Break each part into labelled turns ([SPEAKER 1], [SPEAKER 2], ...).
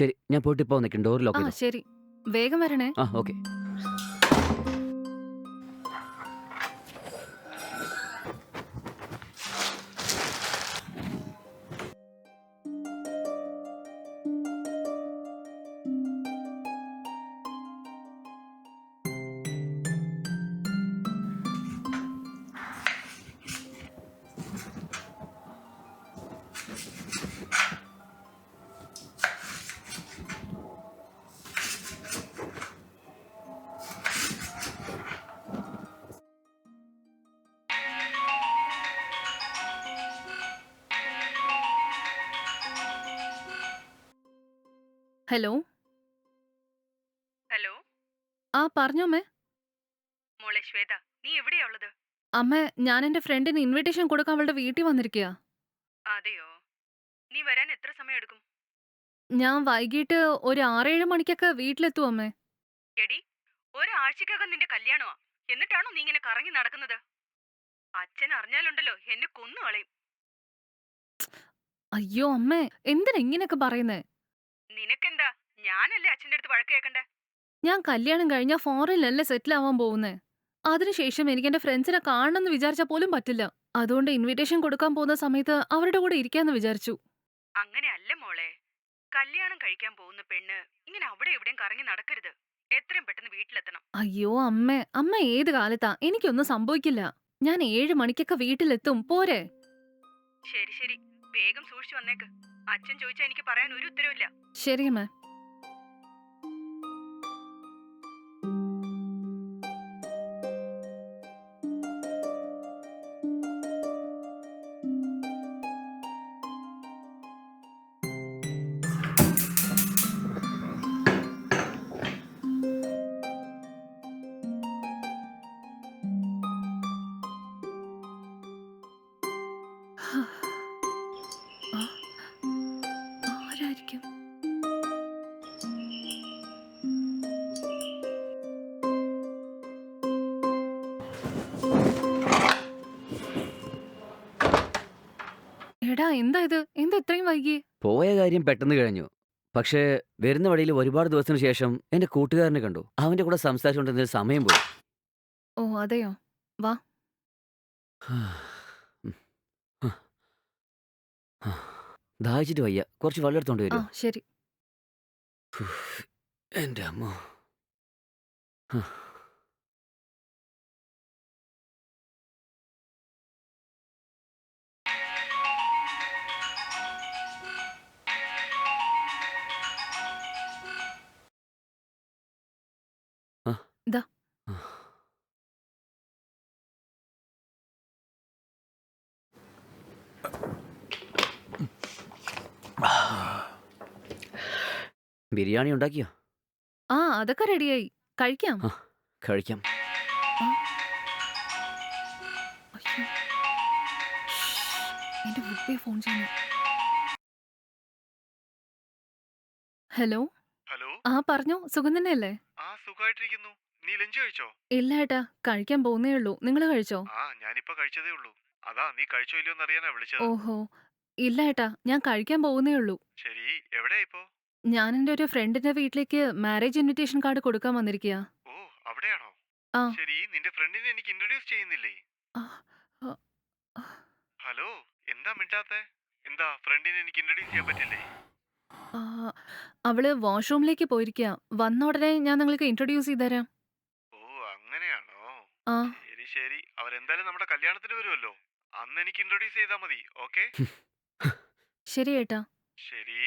[SPEAKER 1] ശരി ഞാൻ പോയിട്ട് ഇപ്പോൾ നിൽക്കും ഡോർ ലോക്ക്
[SPEAKER 2] ആ
[SPEAKER 1] ചെയ്തു?
[SPEAKER 2] ശരി. വേഗം വരണേ.
[SPEAKER 1] ആ ഓക്കെ.
[SPEAKER 2] ഹലോ
[SPEAKER 3] ഹലോ
[SPEAKER 2] ആ പറഞ്ഞോമ്മേ
[SPEAKER 3] മോളെ ശ്വേത നീ എവിടെയാ ഉള്ളത്?
[SPEAKER 2] അമ്മ ഞാൻ എന്റെ ഫ്രണ്ടിന് ഇൻവിറ്റേഷൻ കൊടുക്കാൻ അവളുടെ വീട്ടിൽ വന്നിരിക്കയാ.
[SPEAKER 3] അതെയോ? നീ വരാൻ എത്ര സമയം എടുക്കും
[SPEAKER 2] ഞാൻ വൈകിട്ട് ഒരു ആറേഴ് മണിക്കൊക്കെ വീട്ടിലെത്തും അമ്മേ.
[SPEAKER 3] എടി ഒരാഴ്ചക്കകം നിന്റെ കല്യാണമാ. എന്നിട്ടാണോ നീ ഇങ്ങനെ കറങ്ങി നടക്കുന്നത്? അച്ഛൻ അറിഞ്ഞാലുണ്ടല്ലോ എന്നെ കൊന്നു കളയും.
[SPEAKER 2] അയ്യോ അമ്മേ എന്തിനാ ഇങ്ങനെയൊക്കെ പറയുന്നേ?
[SPEAKER 3] നിനക്കെന്താ? ഞാനല്ലേ അച്ഛന്റെ അടുത്ത് വഴക്ക് കേൾക്കണ്ടേ
[SPEAKER 2] ഞാൻ കല്യാണം കഴിഞ്ഞാൽ ഫോറിനിലല്ലേ സെറ്റിൽ ആവാൻ പോകുന്നേ. അതിനുശേഷം എനിക്ക് എന്റെ ഫ്രണ്ട്സിനെ കാണണമെന്ന് വിചാരിച്ചാൽ പോലും പറ്റില്ല. അതുകൊണ്ട് ഇൻവിറ്റേഷൻ കൊടുക്കാൻ പോകുന്ന സമയത്ത് അവരുടെ കൂടെ ഇരിക്കാന്ന് വിചാരിച്ചു.
[SPEAKER 3] അങ്ങനെയല്ല മോളെ. കല്യാണം കഴിക്കാൻ പോകുന്ന പെണ്ണ് ഇങ്ങനെ അവിടെ എവിടെയും കറങ്ങി നടക്കരുത്. എത്രയും പെട്ടെന്ന് വീട്ടിലെത്തണം.
[SPEAKER 2] അയ്യോ അമ്മ. അമ്മ ഏത് കാലത്താ? എനിക്കൊന്നും സംഭവിക്കില്ല. ഞാൻ ഏഴ് മണിക്കൊക്കെ വീട്ടിലെത്തും. പോരെ.
[SPEAKER 3] ശരി ശരി. വേഗം സൂക്ഷിച്ചു വന്നേക്ക്. അച്ഛൻ ചോദിച്ചാൽ എനിക്ക് പറയാൻ ഒരു ഉത്തരവില്ല
[SPEAKER 2] ശരി അമ്മ. എടാ എന്താ ഇത്? എന്താ ഇത്രയും വൈകി?
[SPEAKER 1] പോയ കാര്യം പെട്ടെന്ന് കഴിഞ്ഞു. പക്ഷേ വരുന്ന വഴിയിൽ ഒരുപാട് ദിവസത്തിന് ശേഷം എന്റെ കൂട്ടുകാരനെ കണ്ടു. അവന്റെ കൂടെ സംസാരിച്ചുകൊണ്ടിരുന്ന സമയം പോയി.
[SPEAKER 2] ഓ അതെയോ? വാ.
[SPEAKER 1] ദാഹിച്ചിട്ട് വയ്യ. കുറച്ച് വെള്ളം എടുത്തോണ്ട്
[SPEAKER 2] ആ
[SPEAKER 1] വരുമോ
[SPEAKER 2] ശരി
[SPEAKER 1] എന്റെ അമ്മ.
[SPEAKER 2] ദാ.
[SPEAKER 1] ബിരിയാണി ഉണ്ടാക്കിയോ?
[SPEAKER 2] ആ അതൊക്കെ റെഡിയായി. കഴിക്കാം.
[SPEAKER 1] കഴിക്കാം.
[SPEAKER 2] അയ്യോ. എന്റെ വുഡ്ബി ഫോൺ ചെയ്യുന്നു ഹലോ?
[SPEAKER 4] ഹലോ?
[SPEAKER 2] ആ പറഞ്ഞു. സുഖം തന്നെയല്ലേ?
[SPEAKER 4] ആ സുഖമായിട്ടിരിക്കുന്നു. നീ ലഞ്ച് കഴിച്ചോ?
[SPEAKER 2] ഇല്ല ഏട്ടാ കഴിക്കാൻ പോകുന്നേ ഉള്ളൂ. നിങ്ങൾ കഴിച്ചോ?
[SPEAKER 4] ആ ഞാനിപ്പോ കഴിച്ചതേ ഉള്ളൂ. അതാ നീ കഴിച്ചോ ഇല്ലയോ എന്നറിയാനാ വിളിച്ചത്.
[SPEAKER 2] ഓഹോ. ഇല്ല ഏട്ടാ ഞാൻ കഴിക്കാൻ പോകുന്നേ ഉള്ളൂ.
[SPEAKER 4] ശരി എവിടെയാ ഇപ്പോ?
[SPEAKER 2] ഞാൻ എന്റെ ഒരു ഫ്രണ്ടിന്റെ വീട്ടിലേക്ക് മാരേജ് ഇൻവിറ്റേഷൻ കാർഡ് കൊടുക്കാൻ വന്നിരിക്കുക
[SPEAKER 4] ഓ അവിടെയാണോ?
[SPEAKER 2] ആ.
[SPEAKER 4] ശരി നിന്റെ ഫ്രണ്ടിനെ എനിക്ക് ഇൻട്രൊഡ്യൂസ് ചെയ്യുന്നില്ലേ. ഹലോ എന്താ മിണ്ടാത്തെ? എന്താ ഫ്രണ്ടിനെ എനിക്ക് ഇൻട്രൊഡ്യൂസ് ചെയ്യാൻ പറ്റില്ലേ?
[SPEAKER 2] ആ, അവൾ വാഷ്റൂമിലേക്ക് പോയിരിക്കുക വന്ന ഉടനെ ഞാൻ നിങ്ങൾക്ക് ഇൻട്രൊഡ്യൂസ് ചെയ്തുതരാം ആ.
[SPEAKER 4] ശരി ശരി. അവരെന്തായാലും നമ്മുടെ കല്യാണത്തിന് വരുമല്ലോ അന്ന് എനിക്ക് ഇൻട്രൊഡ്യൂസ് ചെയ്താൽ മതി. ഓക്കെ
[SPEAKER 2] ശരി ഏട്ടാ.
[SPEAKER 4] ശരി.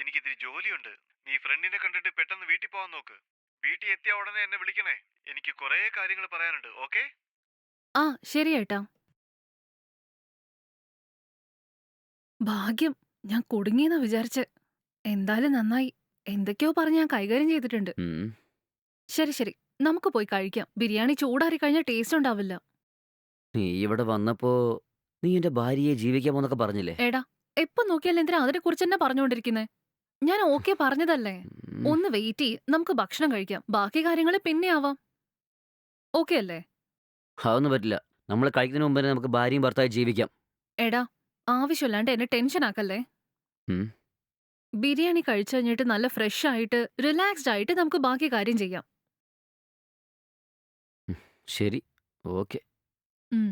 [SPEAKER 4] എനിക്ക് ഇത്തിരി ജോലിയുണ്ട്. നീ ഫ്രണ്ടിനെ കണ്ടിട്ട് പെട്ടെന്ന് വീട്ടിൽ പോവാൻ നോക്ക്. വീട്ടിൽ എത്തിയ ഉടനെ എന്നെ വിളിക്കണേ. എനിക്ക് കുറേ കാര്യങ്ങൾ പറയാനുണ്ട്. ഓക്കെ
[SPEAKER 2] ആ ശരി ഏട്ടാ. ഭാഗ്യം. ഞാൻ കുടുങ്ങിയെന്നാ വിചാരിച്ച്. എന്തായാലും നന്നായി. എന്തൊക്കെയോ പറഞ്ഞ് ഞാൻ കൈകാര്യം ചെയ്തിട്ടുണ്ട്. ശരി ശരി. നമുക്ക് പോയി കഴിക്കാം. ബിരിയാണി ചൂടാറി കഴിഞ്ഞാൽ ടേസ്റ്റ് ഉണ്ടാവില്ല.
[SPEAKER 1] നീ ഇവിടെ വന്നപ്പോ നീ എന്റെ ഭാര്യയെ ജീവിക്കാമോന്നൊക്കെ പറഞ്ഞില്ലേ?
[SPEAKER 2] എടാ എപ്പോ നോക്കിയാലും എന്തിനാ അതിനെ കുറിച്ച് തന്നെ പറഞ്ഞുകൊണ്ടിരിക്കുന്നേ? ഞാൻ ഓക്കെ പറഞ്ഞതല്ലേ.
[SPEAKER 1] ഉം.
[SPEAKER 2] ഒന്ന് വെയിറ്റ് ചെയ്യ് നമുക്ക് ഭക്ഷണം കഴിക്കാം. ബാക്കി കാര്യങ്ങൾ പിന്നെ ആവാം. ഓക്കെ അല്ലേ?
[SPEAKER 1] അതൊന്നും പറ്റില്ല. നമ്മൾ കഴിക്കുന്നതിന് മുമ്പ് തന്നെ നമുക്ക് ഭാര്യയും ഭർത്താവും ജീവിക്കാം.
[SPEAKER 2] എടാ ആവശ്യമില്ലാണ്ട് എന്നെ ടെൻഷൻ ആക്കല്ലേ?
[SPEAKER 1] ഉം.
[SPEAKER 2] ബിരിയാണി കഴിച്ചു കഴിഞ്ഞിട്ട് നല്ല ഫ്രഷ് ആയിട്ട് റിലാക്സ്ഡ് ആയിട്ട് നമുക്ക് ബാക്കി കാര്യം ചെയ്യാം.
[SPEAKER 1] ശരി ഓക്കെ
[SPEAKER 2] ഉം.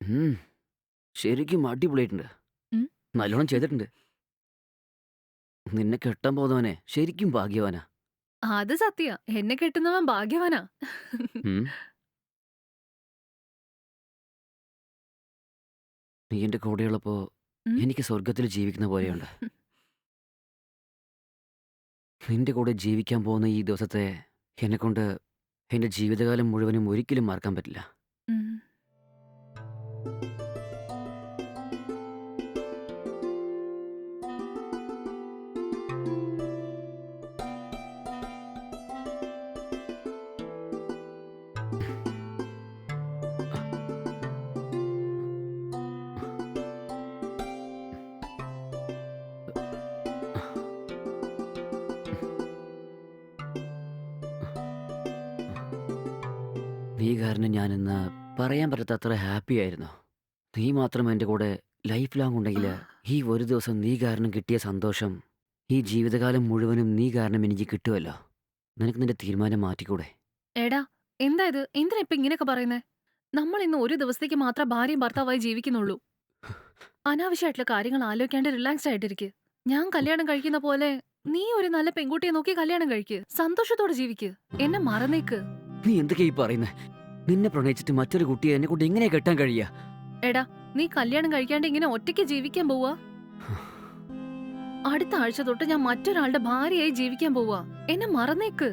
[SPEAKER 1] ഉം. ശരിക്കും അടിപൊളിയായിട്ടുണ്ട്
[SPEAKER 2] ഉം.
[SPEAKER 1] നല്ലോണം ചെയ്തിട്ടുണ്ട് നിന്നെ കെട്ടാൻ പോകുന്നവനെ ശരിക്കും ഭാഗ്യവാനാ
[SPEAKER 2] അത് സത്യ എന്നെ കെട്ടുന്നവൻ ഭാഗ്യവാനാ
[SPEAKER 1] ഉം. നീ എന്റെ കൂടെയുള്ളപ്പോ
[SPEAKER 2] ഉം.
[SPEAKER 1] എനിക്ക് സ്വർഗത്തിൽ ജീവിക്കുന്ന പോലെയുണ്ട് നിന്റെ കൂടെ ജീവിക്കാൻ പോകുന്ന ഈ ദിവസത്തെ എന്നെക്കൊണ്ട് എന്റെ ജീവിതകാലം മുഴുവനും ഒരിക്കലും മറക്കാൻ പറ്റില്ല. നീ കാരണം ഞാനിന്ന് പറയാൻ പറ്റാത്ത അത്ര ഹാപ്പി ആയിരുന്നു. നീ മാത്രം എന്റെ കൂടെ ലൈഫ് ലോങ് ഉണ്ടെങ്കിൽ ഈ ഒരു ദിവസം നീ കാരണം കിട്ടിയ സന്തോഷം ഈ ജീവിതകാലം മുഴുവനും നീ കാരണം എനിക്ക് കിട്ടുമല്ലോ നിനക്ക് നിന്റെ തീരുമാനം മാറ്റിക്കൂടെ?
[SPEAKER 2] എടാ എന്താ ഇത്? എന്തിനാ ഇപ്പൊ ഇങ്ങനെയൊക്കെ പറയുന്നേ? നമ്മൾ ഇന്ന് ഒരു ദിവസത്തേക്ക് മാത്രം ഭാര്യയും ഭർത്താവായി ജീവിക്കുന്നുള്ളൂ. അനാവശ്യമായിട്ടുള്ള കാര്യങ്ങൾ ആലോചിക്കാണ്ട് റിലാക്സ്ഡ് ആയിട്ടിരിക്കു. ഞാൻ കല്യാണം കഴിക്കുന്ന പോലെ നീ ഒരു നല്ല പെൺകുട്ടിയെ നോക്കി കല്യാണം കഴിക്ക്. സന്തോഷത്തോടെ ജീവിക്ക്. എന്നെ മറന്നേക്ക്.
[SPEAKER 1] നീ എന്തൊക്കെയാ ഈ പറയുന്നത് നിന്നെ പ്രണയിച്ചിട്ട് മറ്റൊരു കുട്ടിയെ എന്നെ കൊണ്ട് എങ്ങനെ കെട്ടാൻ കഴിയാ?
[SPEAKER 2] എടാ നീ കല്യാണം കഴിക്കാണ്ട് ഇങ്ങനെ ഒറ്റയ്ക്ക് ജീവിക്കാൻ പോവാ? അടുത്ത ആഴ്ച തൊട്ട് ഞാൻ മറ്റൊരാളുടെ ഭാര്യയായി ജീവിക്കാൻ പോവാ. എന്നെ മറന്നേക്ക്.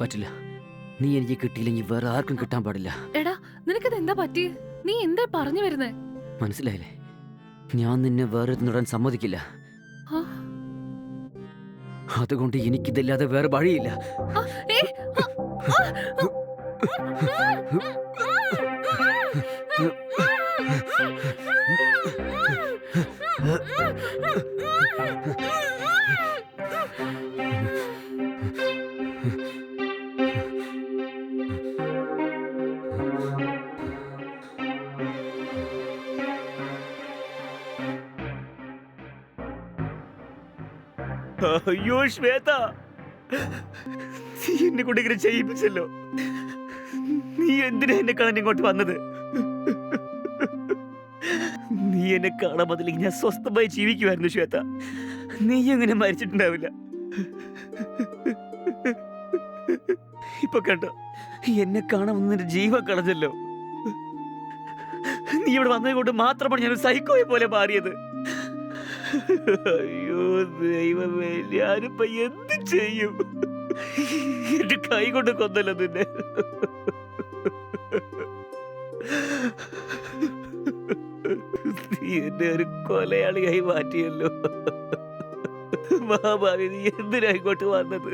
[SPEAKER 1] പറ്റില്ല. നീ എനിക്ക് കിട്ടിയില്ലെങ്കിൽ വേറെ ആർക്കും കിട്ടാൻ പാടില്ല.
[SPEAKER 2] എടാ നിനക്കത് എന്താ പറ്റി? നീ എന്താ പറഞ്ഞു വരുന്നേ?
[SPEAKER 1] മനസ്സിലായില്ലേ? ഞാൻ നിന്നെ വേറെ നിടാൻ സമ്മതിക്കില്ല. അതുകൊണ്ട് എനിക്കിതല്ലാതെ വേറെ വഴിയില്ല.
[SPEAKER 2] ആ, ഏ, ആ, ആ,
[SPEAKER 5] അയ്യോ ശ്വേത നീ എന്നെ കൊണ്ട് ഇങ്ങനെ ചെയ്യിപ്പിച്ചല്ലോ. നീ എന്തിനാ എന്നെ കാണാൻ ഇങ്ങോട്ട് വന്നത്? നീ എന്നെ കാണാൻ വന്നില്ലെങ്കിൽ ഞാൻ സ്വസ്ഥമായി ജീവിക്കുമായിരുന്നു ശ്വേത. നീ എങ്ങനെ മരിച്ചിട്ടുണ്ടാവില്ല? ഇപ്പൊ കേട്ടോ എന്നെ കാണാൻ വന്നതിന്റെ ജീവ കളഞ്ഞല്ലോ. നീ ഇവിടെ വന്നത് കൊണ്ട് മാത്രമാണ് ഞാൻ സൈക്കോയെ പോലെ മാറിയത്. അയ്യോ ദൈവമേ ഞാനിപ്പോ എന്ത് ചെയ്യും? കൈ കൊണ്ട് കൊന്നല്ലോ നിന്നെ. നീ എന്നെ ഒരു കൊലയാളിയായി മാറ്റിയല്ലോ. മഹാഭാവി നീ എന്തിനായിക്കോട്ട് വന്നത്?